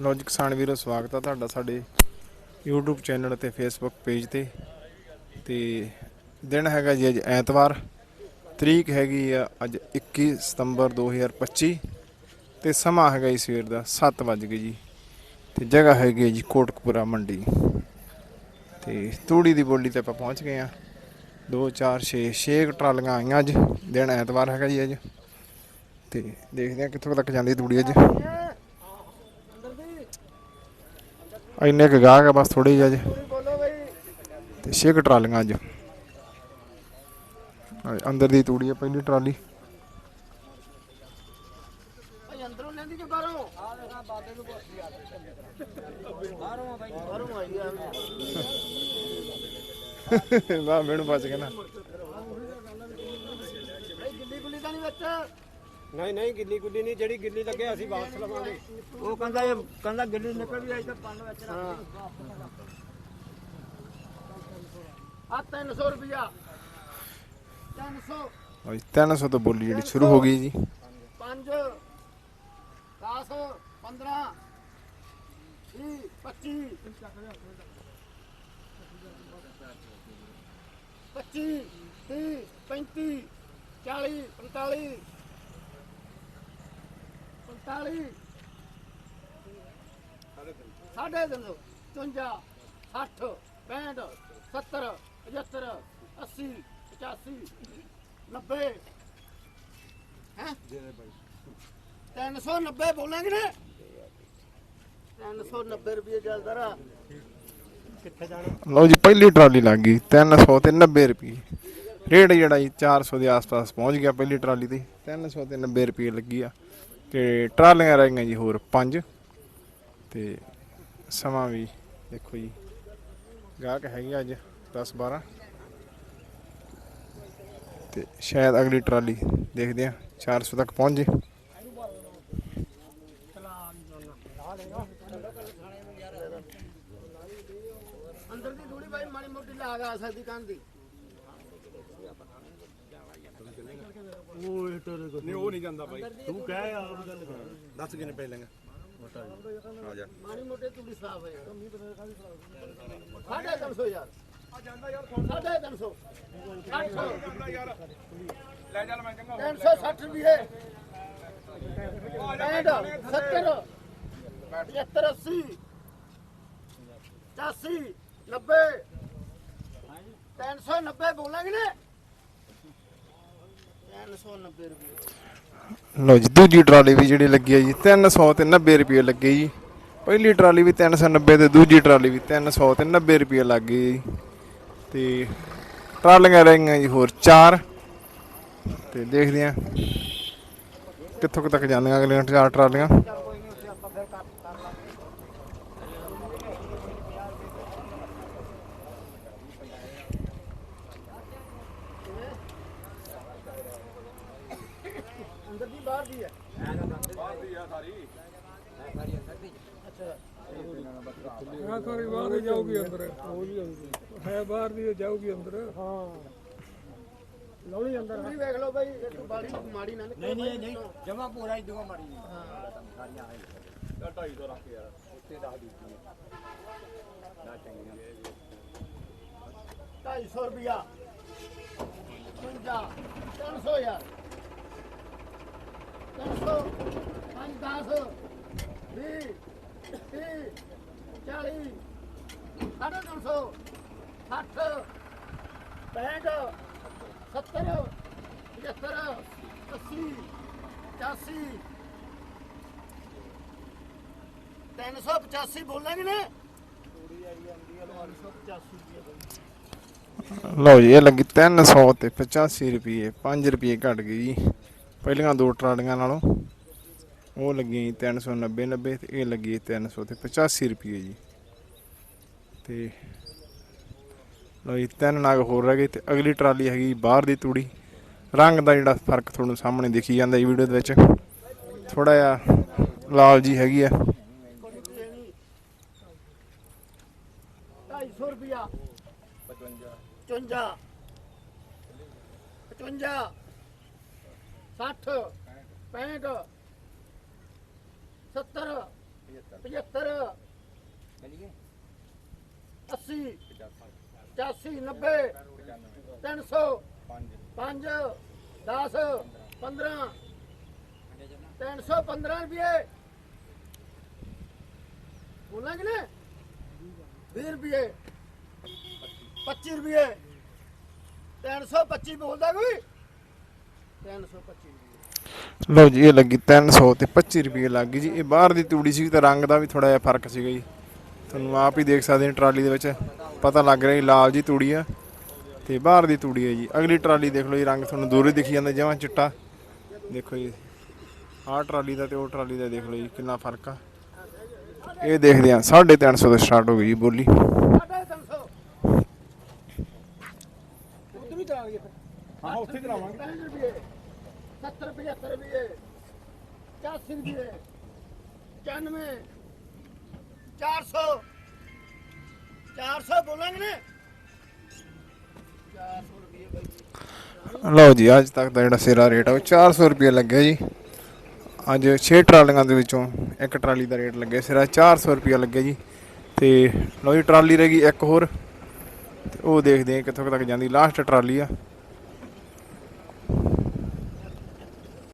ਲੋ ਕਿਸਾਨ ਵੀਰੋ, ਸਵਾਗਤ ਆ ਤੁਹਾਡਾ ਸਾਡੇ YouTube ਚੈਨਲ ਅਤੇ Facebook ਪੇਜ ਤੇ। ਤੇ ਦਿਨ ਹੈਗਾ ਜੀ ਅੱਜ ਐਤਵਾਰ, ਤਰੀਕ ਹੈਗੀ ਆ ਅੱਜ 21 ਸਤੰਬਰ 2025 ਤੇ ਸਮਾਂ ਹੈਗਾ ਜੀ ਸਵੇਰ ਦਾ 7 ਵਜ ਗਏ ਜੀ। ਤੇ ਜਗ੍ਹਾ ਹੈਗੀ ਹੈ ਜੀ ਕੋਟਕਪੁਰਾ ਮੰਡੀ। ਤੇ ਤੂੜੀ ਦੀ ਬੋਲੀ ਤੇ ਆਪਾਂ ਪਹੁੰਚ ਗਏ ਆ। 2 4 6 6 ਟਰਾਲੀਆਂ ਆਈਆਂ ਅੱਜ, ਦਿਨ ਐਤਵਾਰ ਹੈਗਾ ਜੀ ਅੱਜ। ਤੇ ਦੇਖਦੇ ਆ ਕਿੱਥੋਂ ਤੱਕ ਜਾਂਦੀ ਤੂੜੀ ਅੱਜ। ਇੰਨੇ ਕੁ ਗਾਹਕ ਆ ਬਸ ਥੋੜੀ ਜਿਹੀ ਅੱਜ ਤੇ ਛੇ ਕੁ ਟਰਾਲੀਆਂ ਅੱਜ। ਅੰਦਰ ਦੀ ਤੂੜੀ ਆ ਪਹਿਲੀ ਟਰਾਲੀ। ਭਾਈ ਅੰਦਰੋਂ ਲੈਂਦੀ ਕਿ ਬਾਹਰੋਂ। ਬਾਹਰੋਂ ਬਾਈ। ਬਾਹਰੋਂ ਆਈ ਆ ਵਾਹ ਮੈਨੂੰ ਬਚ ਗਿਆ ਨਾ। ਗਿੱਲੀ ਗੁੱਲੀ ਤਾਂ ਨਹੀਂ ਵਿੱਚ। ਨਹੀਂ ਨਹੀਂ ਗਿੱਲੀ ਗੁੱਲੀ ਨਹੀਂ ਜਿਹੜੀ ਗਿੱਲੀ ਲੱਗੇ ਅਸੀਂ ਵਾਪਸ ਲਵਾਂਗੇ। ਉਹ ਕਹਿੰਦਾ ਇਹ ਕਹਿੰਦਾ ਗਿੱਲੀ ਨਿਕਲ ਵੀ ਆਈ ਤਾਂ ਪੰਨ ਵਿੱਚ ਰੱਖ ਆ 300 ਰੁਪਿਆ 300 ਹਾਂਜੀ 300 ਤੋਂ ਬੋਲੀ ਜਿਹੜੀ ਸ਼ੁਰੂ ਹੋ ਗਈ ਜੀ। 5 10 15 20 25 25 30 35 40 45 45 ਸਾਢੇ ਤਿੰਨ ਸੌ 54 60 65 70 75 80 85 90 ਹੈ? 390 ਬੋਲਾਂਗੇ ਨਾ 390 ਰੁਪਏ ਚੱਲਦਾ ਰਾ। ਲਓ ਜੀ, ਪਹਿਲੀ ਟਰਾਲੀ ਲੱਗ ਗਈ 300 ਤੇ 90 ਰੁਪਏ। ਰੇਟ ਜਿਹੜਾ ਜੀ 400 ਦੇ ਆਸ-ਪਾਸ ਪਹੁੰਚ ਗਿਆ ਪਹਿਲੀ ਟਰਾਲੀ ਤੇ 300 ਤੇ 90 ਰੁਪਏ ਲੱਗੀ ਆ। ਤੇ ਟਰਾਲੀਆਂ ਰਹਿ ਗਈਆਂ ਜੀ ਹੋਰ ਪੰਜ। ਤੇ ਸਮਾਂ ਵੀ ਦੇਖੋ ਜੀ, ਗਾਹਕ ਹੈਗੇ ਅੱਜ 10 12 ਤੇ ਸ਼ਾਇਦ ਅਗਲੀ ਟਰਾਲੀ ਦੇਖਦੇ ਆ 400 ਤੱਕ ਪਹੁੰਚ ਜੇ। ਅੰਦਰ ਦੀ ਥੋੜੀ ਬਾਈ ਮਾੜੀ ਮੋਟੀ ਲਾ ਗਾ ਸਕਦੀ ਕੰਨ ਦੀ। ਉਹ ਟਰੇ ਨਹੀਂ ਉਹ ਨਹੀਂ ਜਾਂਦਾ ਬਾਈ। ਤੂੰ ਕਹਿ ਆਪ ਗੱਲ ਦੱਸ ਕਿੰਨੇ ਪੈ ਲੈਂਗਾ? ਆ ਜਾ। ਮਾੜੀ ਮੋਟੀ ਤੂੜੀ ਸਾਫ਼ ਹੈ ਸਾਢੇ ਤਿੰਨ ਸੌ ਯਾਰ। ਸਾਢੇ ਤਿੰਨ ਸੌ। ਅੱਠ ਸੌ। ਲੈ ਚੱਲ ਮੈਂ ਚੰਗਾ ਤਿੰਨ ਸੌ ਸੱਠ ਰੁਪਏ ਪੈਂਹਠ ਸੱਤਰ। ਪਝੱਤਰ ਅੱਸੀ। ਪਚਾਸੀ। ਨੱਬੇ। ਤਿੰਨ ਸੌ ਨੱਬੇ ਬੋਲਾਂਗੇ ਨਾ। ਤਿੰਨ ਸੌ ਨੱਬੇ ਰੁਪਏ। ਲਓ ਜੀ, ਦੂਜੀ ਟਰਾਲੀ ਵੀ ਜਿਹੜੀ ਲੱਗੀ ਹੈ ਜੀ 300 ਤੇ 90 ਰੁਪਏ ਲੱਗੇ ਜੀ। ਪਹਿਲੀ ਟਰਾਲੀ ਵੀ 390 ਤੇ ਦੂਜੀ ਟਰਾਲੀ ਵੀ 300 ਤੇ 90 ਰੁਪਏ ਲੱਗ ਗਈ ਜੀ। ਤੇ ਟਰਾਲੀਆਂ ਰਹਿ ਜੀ ਹੋਰ ਚਾਰ। ਤੇ ਦੇਖਦੇ ਆ ਕਿੱਥੋਂ ਕੁ ਤੱਕ ਜਾਂਦੀਆਂ ਅਗਲੀਆਂ ਚਾਰ ਟਰਾਲੀਆਂ। ਅੰਦਰ ਦੀ ਬਾਹਰ ਦੀ ਹੈ? ਹਾਂ ਸਾਰੀ ਬਾਹਰ ਹੀ ਜਾਊਗੀ ਅੰਦਰ। ਉਹ ਵੀ ਅੰਦਰ ਹੈ ਬਾਹਰ ਦੀ ਜਾਊਗੀ ਅੰਦਰ। ਹਾਂ। ਲਾਉਣੀ ਅੰਦਰ। ਤੁਸੀਂ ਵੇਖ ਲਓ ਬਾਈ ਬਾੜੀ ਮਾੜੀ ਨਾ ਨਿਕਲੇ। ਨਹੀਂ ਨਹੀਂ ਜਮਾ ਪੂਰਾ ਹੀ ਦੂਗਾ ਮਾਰੀ ਹਾਂ। 250 ਰੱਖ ਯਾਰ ਉੱਤੇ ਦੱਸ ਦਿੱਤੀ ਨਾ ਚੰਗੀਆਂ। 250 ਰੁਪਿਆ 50 300 ਯਾਰ। ਲਓ ਜੀ ਇਹ ਲੱਗੀ 300 ਤੇ 85 ਰੁਪਏ 5 ਰੁਪਏ ਘਟ ਗਈ। ਜੀ ਪਹਿਲੀਆਂ ਦੋ ਟਰਾਲੀਆਂ ਨਾਲੋਂ ਉਹ ਲੱਗੀਆਂ ਲੱਗੀ 390 90 ਤੇ ਇਹ ਲੱਗੀ 300 ਤੇ 85 ਰੁਪਏ ਜੀ। ਤੇ ਲਓ ਜੀ, ਤਿੰਨ ਨਾਗ ਹੋਰ ਰਹਿ ਗਏ ਤੇ ਅਗਲੀ ਟਰਾਲੀ ਹੈਗੀ ਬਾਹਰ ਦੀ ਤੂੜੀ। ਰੰਗ ਦਾ ਜਿਹੜਾ ਫ਼ਰਕ ਤੁਹਾਨੂੰ ਸਾਹਮਣੇ ਦਿਖੀ ਜਾਂਦਾ ਇਹ ਵੀਡੀਓ ਦੇ ਵਿੱਚ। ਥੋੜਾ ਜਿਹਾ ਲਾਲ ਜੀ ਹੈਗੀ ਆ। ਢਾਈ ਰੁਪਿਆ 55 55 55 60 65 70 75 ਚਲੀਏ? 80 85 90 300 5 10 15 315 ਰੁਪਏ। ਬੋਲਾਂ ਕਿ ਨੇ 20 ਰੁਪਏ। 25 ਰੁਪਏ। 325 ਬੋਲਦਾ ਕੋਈ? 325 ਰੁਪਏ। ਲਓ ਜੀ ਇਹ ਲੱਗੀ 300 ਤੇ 25 ਰੁਪਏ ਲੱਗ ਗਈ ਜੀ। ਇਹ ਬਾਹਰ ਦੀ ਤੂੜੀ ਸੀ ਤੇ ਰੰਗ ਦਾ ਵੀ ਥੋੜਾ ਜਿਹਾ ਫ਼ਰਕ ਸੀਗਾ ਜੀ। ਤੁਹਾਨੂੰ ਆਪ ਹੀ ਦੇਖ ਸਕਦੇ ਹੋ ਟਰਾਲੀ ਦੇ ਵਿੱਚ। ਪਤਾ ਲੱਗ ਰਿਹਾ ਜੀ ਲਾਲ ਜੀ ਤੂੜੀ ਆ ਤੇ ਬਾਹਰ ਦੀ ਤੂੜੀ ਹੈ ਜੀ। ਅਗਲੀ ਟਰਾਲੀ ਦੇਖ ਲਓ ਜੀ ਰੰਗ ਤੁਹਾਨੂੰ ਦੂਰੋਂ ਦਿਖੀ ਜਾਂਦਾ ਜਮਾਂ ਚਿੱਟਾ। ਦੇਖੋ ਜੀ ਆਹ ਟਰਾਲੀ ਦਾ ਤੇ ਉਹ ਟਰਾਲੀ ਦਾ ਦੇਖ ਲਓ ਜੀ ਕਿੰਨਾ ਫ਼ਰਕ ਆ। ਇਹ ਦੇਖਦੇ ਆ 350 ਤੋਂ ਸਟਾਰਟ ਹੋ ਗਈ ਜੀ ਬੋਲੀ। ਸਾਢੇ ਤਿੰਨ ਸੌ। ਉਧਰ ਵੀ ਕਰਾਂਗੇ ਹਾਂ ਉੱਥੇ ਕਰਾਵਾਂਗੇ। 65 ਰੁਪਏ। 70 75 ਰੁਪਏ 85 ਰੁਪਏ 95 400 400 ਬੋਲਾਂਗੇ ਨੇ। 400 ਰੁਪਏ ਬਾਈ ਲਓ ਜੀ ਅੱਜ ਤੱਕ ਦਾ ਜਿਹੜਾ ਸਿਰਾ ਰੇਟ ਆ ਉਹ 400 ਰੁਪਏ ਲੱਗਿਆ ਜੀ। ਅੱਜ 6 ਟਰਾਲੀਆਂ ਦੇ ਵਿੱਚੋਂ ਇੱਕ ਟਰਾਲੀ ਦਾ ਰੇਟ ਲੱਗਿਆ ਸਿਰਾ 400 ਰੁਪਏ ਲੱਗਿਆ ਜੀ। ਤੇ ਲਓ ਜੀ ਟਰਾਲੀ ਰਹਿ ਗਈ ਇੱਕ ਹੋਰ। ਤੇ ਉਹ ਦੇਖਦੇ ਆ ਕਿੱਥੋਂ ਕੁ ਤੱਕ ਜਾਂਦੀ ਲਾਸਟ ਟਰਾਲੀ ਆ।